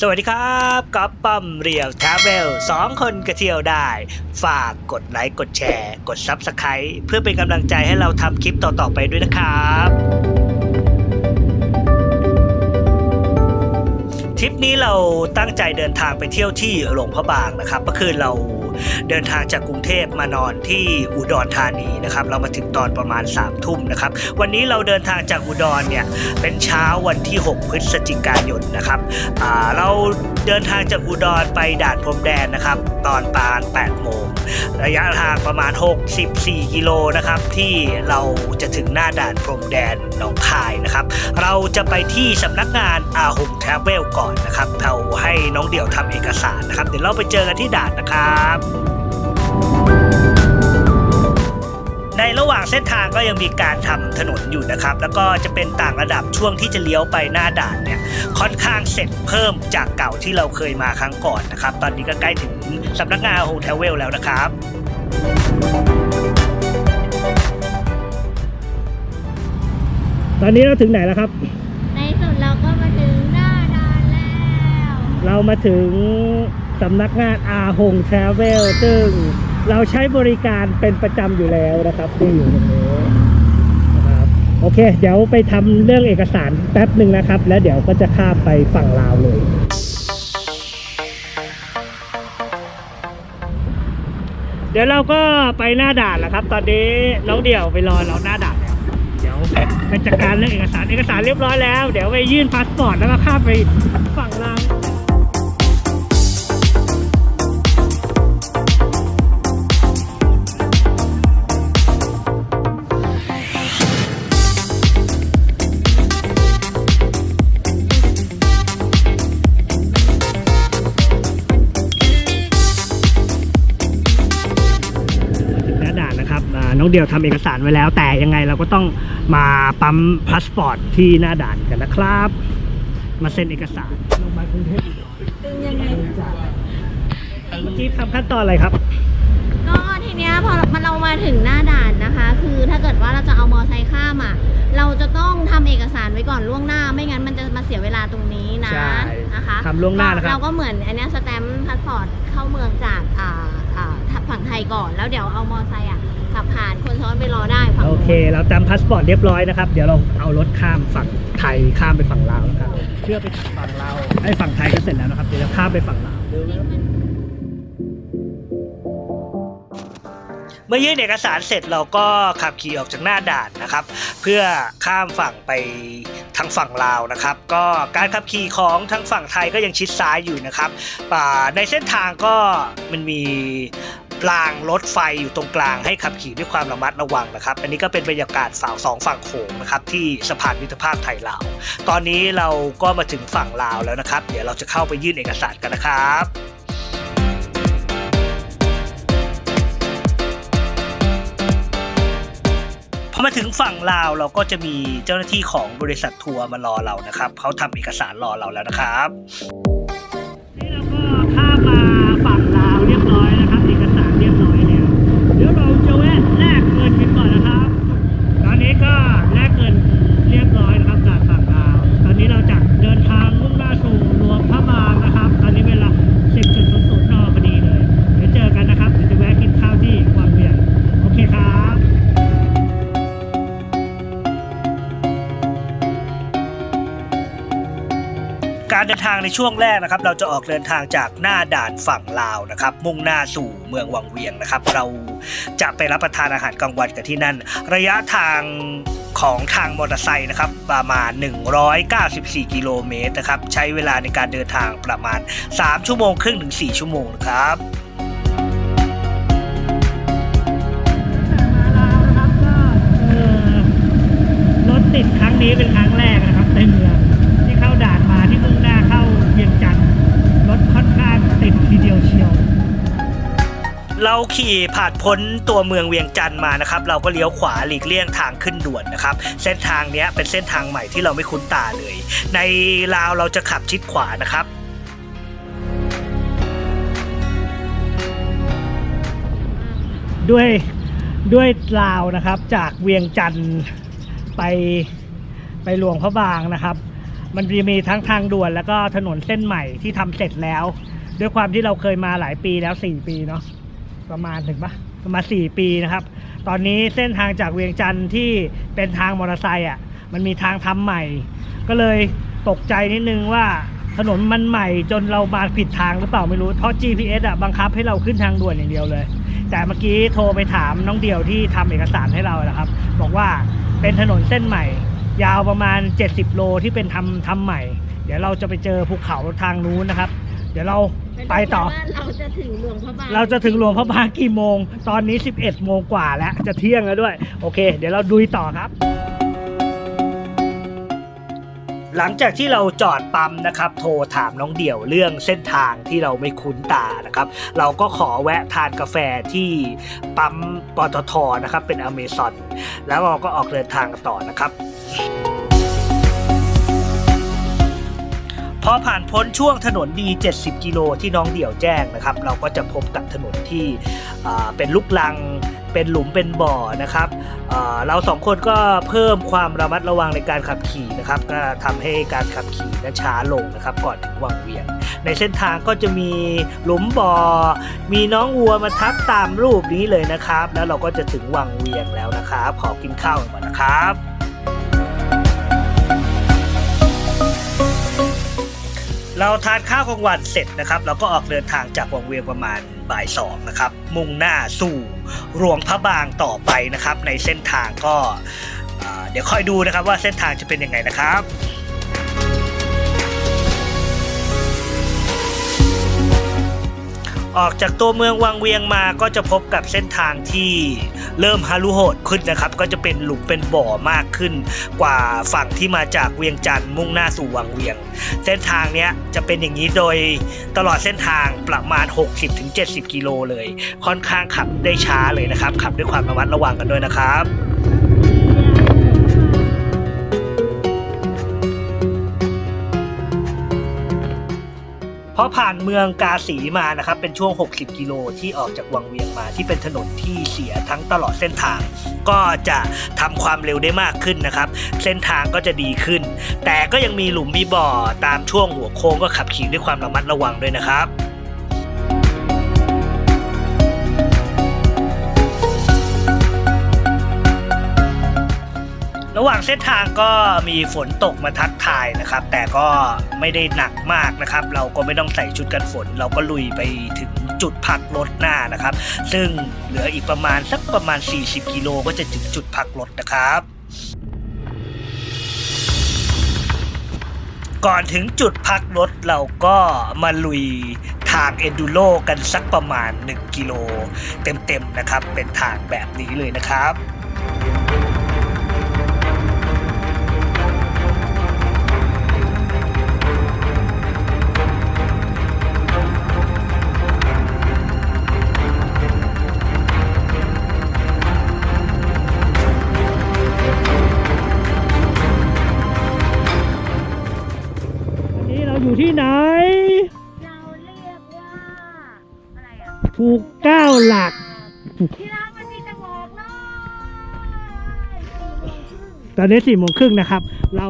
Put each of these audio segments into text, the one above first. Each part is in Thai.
สวัสดีครับก๊อปป้อมเรียวทราเวลสองคนก็เที่ยวได้ ฝากกดไลค์กดแชร์ กดซับสไครต์เพื่อเป็นกำลังใจให้เราทำคลิปต่อ ๆ ไปด้วยนะครับทริปนี้เราตั้งใจเดินทางไปเที่ยวที่หลวงพระบางนะครับเมื่อคืนเรา เดินทางจากกรุงเทพมานอนที่อุดรธานีนะครับ เรามาถึงตอนประมาณ3ามทุ่มนะครับ วันนี้เราเดินทางจากอุดรเนี่ยเป็นเช้าวันที่ 6 พฤศจิกายนนะครับเราเดินทางจากอุดรไปด่านพรมแดนนะครับ ตอนประมาณ8โมงระยะทางประมาณ 64 กิโลนะครับ ที่เราจะถึงหน้าด่านพรมแดนหนองคายนะครับ เราจะไปที่สำนักงานอาหงทราเวลก่อนนะครับเราให้น้องเดี่ยวทำเอกสารนะครับ เดี๋ยวเราไปเจอกันที่ด่านนะครับในระหว่างเส้นทางก็ยังมีการทำถนนอยู่นะครับ แล้วก็จะเป็นต่างระดับช่วงที่จะเลี้ยวไปหน้าด่านเนี่ยค่อนข้างเสร็จเพิ่มจากเก่าที่เราเคยมาครั้งก่อนนะครับ ตอนนี้ก็ใกล้ถึงสำนักงานโฮเทลเวลแล้วนะครับตอนนี้เราถึงไหนแล้วครับ ในสุดเราก็มาถึงหน้าด่านแล้ว เรามาถึง สำนักงานอาหงทราเวลซึ่งเราใช้บริการเป็นประจำอยู่แล้วนะครับที่อยู่ตรงนี้นะครับโอเค เดี๋ยวไปทำเรื่องเอกสารแป๊บหนึ่งนะครับ แล้วเดี๋ยวก็จะข้ามไปฝั่งลาวเลยเดี๋ยวเราก็ไปหน้าด่านแล้วครับ ตอนนี้น้องเดี่ยวไปรอเราหน้าด่านแล้วเดี๋ยวไปจัดการเรื่องเอกสารเอกสารเรียบร้อยแล้ว เดี๋ยวไปยื่นพาสปอร์ตแล้วก็ข้ามไปฝั่งลาว นะครับอ่าน้องเดียวทำเอกสารไว้แล้ว แต่ยังไงเราก็ต้องมาปั๊มพาสปอร์ตที่หน้าด่านกันนะครับ มาเซ็นเอกสารลงมากรุงเทพตึงยังไงเมื่อกี้ทำขั้นตอนอะไรครับ ก็ทีเนี้ยพอมันเรามาถึงหน้าด่านนะคะ คือถ้าเกิดว่าเราจะเอามอไซค์ข้ามอะเราจะต้องทำเอกสารไว้ก่อนล่วงหน้า ไม่งั้นมันจะมาเสียเวลาตรงนี้นะใช่นะคะทำล่วงหน้านะครับเราก็เหมือนอันเนี้ยสแตมป์พาสปอร์ตเข้าเมืองจากอ่าอ่าฝั่งไทยก่อน แล้วเดี๋ยวเอามอไซค์อะ ขับผ่านคนซ้อนไปรอได้ฝั่งโอนู้นเค เราจำพาสปอร์ตเรียบร้อยนะครับ เดี๋ยวเราเอารถข้ามฝั่งไทยข้ามไปฝั่งลาวนะครับ เพื่อไปฝั่งลาวไอ้ฝั่งไทยก็เสร็จแล้วนะครับ เดี๋ยวจะข้ามไปฝั่งลาว เมื่อยื่นเอกสารเสร็จเราก็ขับขี่ออกจากหน้าด่านนะครับ เพื่อข้ามฝั่งไปทางฝั่งลาวนะครับ ก็การขับขี่ของทางฝั่งไทยก็ยังชิดซ้ายอยู่นะครับอ่าในเส้นทางก็มันมี รางรถไฟอยู่ตรงกลางให้ขับขี่ด้วยความระมัดระวังนะครับ อันนี้ก็เป็นบรรยากาศฝั่งสองฝั่งโขงนะครับที่สะพานมิตรภาพไทยลาว ตอนนี้เราก็มาถึงฝั่งลาวแล้วนะครับ เดี๋ยวเราจะเข้าไปยื่นเอกสารกันนะครับพอมาถึงฝั่งลาวเราก็จะมีเจ้าหน้าที่ของบริษัททัวร์มารอเรานะครับเขาทำเอกสารรอเราแล้วนะครับ เดินทางในช่วงแรกนะครับ เราจะออกเดินทางจากหน้าด่านฝั่งลาวนะครับ มุ่งหน้าสู่เมืองวังเวียงนะครับ เราจะไปรับประทานอาหารกลางวันกันที่นั่น ระยะทางของทางมอเตอร์ไซค์นะครับประมาณ 194 กิโลเมตรนะครับ ใช้เวลาในการเดินทางประมาณ 3 ชั่วโมงครึ่งถึง 4 ชั่วโมงนะครับรถติดครั้งนี้เป็นครั้งแรกนะครับในเมืองเข้าด่านมาที่มุ่งหน้าเข้าเวียงจันทร์รถค่อนข้างติดทีเดียวเชียว เราขี่ผ่านพ้นตัวเมืองเวียงจันทร์มานะครับ เราก็เลี้ยวขวาหลีกเลี่ยงทางขึ้นด่วนนะครับ เส้นทางนี้เป็นเส้นทางใหม่ที่เราไม่คุ้นตาเลย ในลาวเราจะขับชิดขวานะครับด้วยด้วยลาวนะครับจากเวียงจันทร์ไปไปหลวงพระบางนะครับ มันมีทั้งทางด่วนแล้วก็ถนนเส้นใหม่ที่ทำเสร็จแล้ว ด้วยความที่เราเคยมาหลายปีแล้ว 4 ปีเนาะ ประมาณถึงปะประมาณ4ปีนะครับ ตอนนี้เส้นทางจากเวียงจันทร์ที่เป็นทางมอเตอร์ไซค์อะมันมีทางทำใหม่ ก็เลยตกใจนิดนึงว่าถนนมันใหม่จนเรามาผิดทางหรือเปล่าไม่รู้เพราะ GPS อะบังคับให้เราขึ้นทางด่วนอย่างเดียวเลย แต่เมื่อกี้โทรไปถามน้องเดียวที่ทำเอกสารให้เรานะครับ บอกว่าเป็นถนนเส้นใหม่ ยาวประมาณ 70 โลที่เป็นทำทำใหม่ เดี๋ยวเราจะไปเจอภูเขาทางนู้นนะครับ เดี๋ยวเรา ไปต่อ ว่าเราจะถึงหลวงพระบางเราจะถึงหลวงพระบางกี่โมง ตอนนี้ 11 โมงกว่าแล้ว จะเที่ยงแล้วด้วย โอเค เดี๋ยวเราดุยต่อครับ หลังจากที่เราจอดปั๊มนะครับ โทรถามน้องเดี่ยวเรื่องเส้นทางที่เราไม่คุ้นตานะครับ เราก็ขอแวะทานกาแฟที่ปั๊มปตทนะครับ เป็นอเมซอน แล้วเราก็ออกเดินทางกันต่อนะครับ พอผ่านพ้นช่วงถนนดี 70 กิโลที่น้องเดี่ยวแจ้งนะครับ เราก็จะพบกับถนนที่เป็นลูกลัง เป็นหลุมเป็นบ่อนะครับเราสองคนก็เพิ่มความระมัดระวังในการขับขี่นะครับ ก็ทำให้การขับขี่นั้นช้าลงนะครับ ก่อนถึงวังเวียง ในเส้นทางก็จะมีหลุมบ่อ มีน้องวัวมาทับตามรูปนี้เลยนะครับ แล้วเราก็จะถึงวังเวียงแล้วนะครับ ขอกินข้าวก่อนนะครับ เราทานข้าวกลางวันเสร็จนะครับเราก็ออกเดินทางจากวังเวียงประมาณบ่ายสองนะครับ มุ่งหน้าสู่หลวงพระบางต่อไปนะครับ ในเส้นทางก็เดี๋ยวคอยดูนะครับว่าเส้นทางจะเป็นยังไงนะครับออกจากตัวเมืองวังเวียงมาก็จะพบกับเส้นทางที่ เริ่มฮารุโหดขึ้นนะครับ ก็จะเป็นหลุมเป็นบ่อมากขึ้น กว่าฝั่งที่มาจากเวียงจันทร์มุ่งหน้าสู่วังเวียง เส้นทางเนี้ยจะเป็นอย่างนี้โดยตลอดเส้นทางประมาณ 60-70 กิโลเลย ค่อนข้างขับได้ช้าเลยนะครับ ขับด้วยความระมัดระวังกันด้วยนะครับ พอผ่านเมืองกาสีมานะครับเป็นช่วง 60 กิโลที่ออกจากวังเวียงมา ที่เป็นถนนที่เสียทั้งตลอดเส้นทาง ก็จะทำความเร็วได้มากขึ้นนะครับ เส้นทางก็จะดีขึ้น แต่ก็ยังมีหลุมมีบ่อตามช่วงหัวโค้งก็ขับขี่ด้วยความระมัดระวังด้วยนะครับ ระหว่างเส้นทางก็มีฝนตกมาทักทายนะครับ แต่ก็ไม่ได้หนักมากนะครับ เราก็ไม่ต้องใส่ชุดกันฝน เราก็ลุยไปถึงจุดพักรถหน้านะครับ ซึ่งเหลืออีกประมาณสักประมาณ 40 กิโลก็จะถึงจุดพักรถนะครับก่อนถึงจุดพักรถเราก็มาลุยทางเอนดูโรกันสักประมาณ 1 กิโล เต็มๆนะครับ เป็นทางแบบนี้เลยนะครับ อะไรอะภูเก้าหลัก ที่ร้านมันมีจะบอกเลยตอนนี้สี่โมงครึ่งนะครับ เรา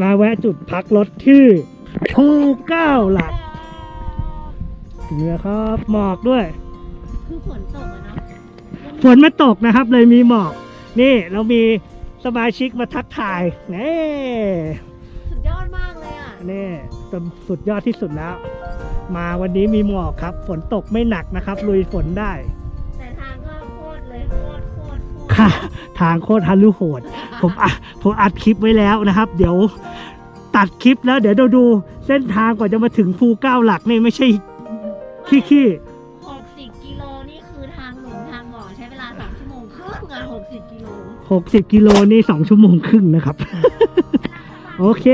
มาแวะจุดพักรถที่ภูเก้าหลักถึงแล้วครับหมอกด้วย คือฝนตกอะเนาะฝนมาตกนะครับ เลยมีหมอก นี่เรามีสมาชิกมาทักทายนี่สุดยอดมากเลยอะนี่สุดยอดที่สุดแล้ว มาวันนี้มีหมอกครับ ฝนตกไม่หนักนะครับ ลุยฝนได้ แต่ทางก็โคตรเลยโคตรโคตรโคตรค่ะ ทางโคตรฮัลลุโหด ผมอัดผมอัดคลิปไว้แล้วนะครับ เดี๋ยวตัดคลิปแล้ว เดี๋ยวเราดูเส้นทางกว่าจะมาถึงภูเก้าหลักนี่ไม่ใช่ขี้ขี้หกสิบกิโลนี่คือทางหลุมทางบ่อใช้เวลาสองชั่วโมงครึ่งอะหกสิบกิโลหกสิบกิโลนี่สองชั่วโมงครึ่งนะครับ โอเค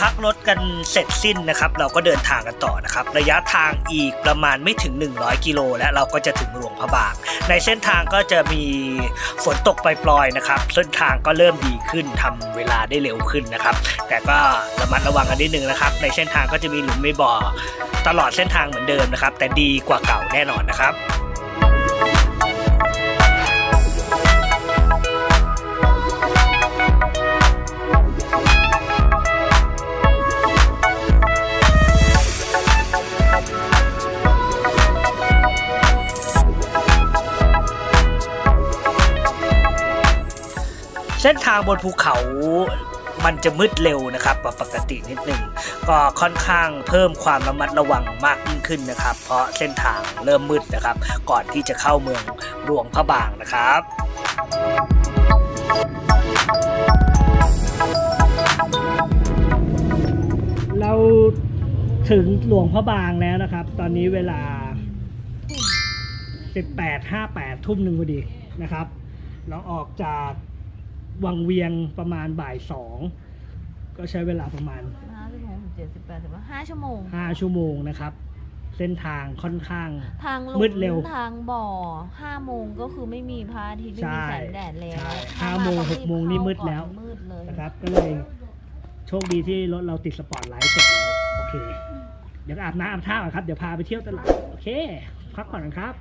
พักรถกันเสร็จสิ้นนะครับ เราก็เดินทางกันต่อนะครับ ระยะทางอีกประมาณไม่ถึง 100 กิโลและเราก็จะถึงหลวงพระบาง ในเส้นทางก็จะมีฝนตกปล่อยๆนะครับ เส้นทางก็เริ่มดีขึ้นทำเวลาได้เร็วขึ้นนะครับ แต่ก็ระมัดระวังกันนิดนึงนะครับ ในเส้นทางก็จะมีหลุมไม่บ่อตลอดเส้นทางเหมือนเดิมนะครับ แต่ดีกว่าเก่าแน่นอนนะครับ เส้นทางบนภูเขามันจะมืดเร็วนะครับกว่าปกตินิดหนึ่งก็ค่อนข้างเพิ่มความระมัดระวังมากยิ่งขึ้นนะครับ เพราะเส้นทางเริ่มมืดนะครับ ก่อนที่จะเข้าเมืองหลวงพระบางนะครับเราถึงหลวงพระบางแล้วนะครับ ตอนนี้เวลา 18.58 ทุ่มหนึ่งพอดีนะครับ เราออกจาก วังเวียงประมาณบ่ายสองก็ใช้เวลาประมาณห้าสิบหกสิบเจ็ดสิบแปดสิบห้าชั่วโมง5ชั่วโมงนะครับ เส้นทางค่อนข้าง ทางลงมืดเร็วทางบ่อห้าโมงก็คือไม่มีพระอาทิตย์ไม่มีแสงแดดแล้วใช่ถ้ห้าโมงต้องหกโมงนี่มืดเข้าก่อแล้วมืดเลยนะครับ ก็เลยโชคดีที่รถเราติดสปอร์ตไลท์เสร็จแล้วโอเค เดี๋ยวอาบน้ำอาบท่าก่อนครับ เดี๋ยวพาไปเที่ยวตลาด โอเค พักผ่อนกันครับ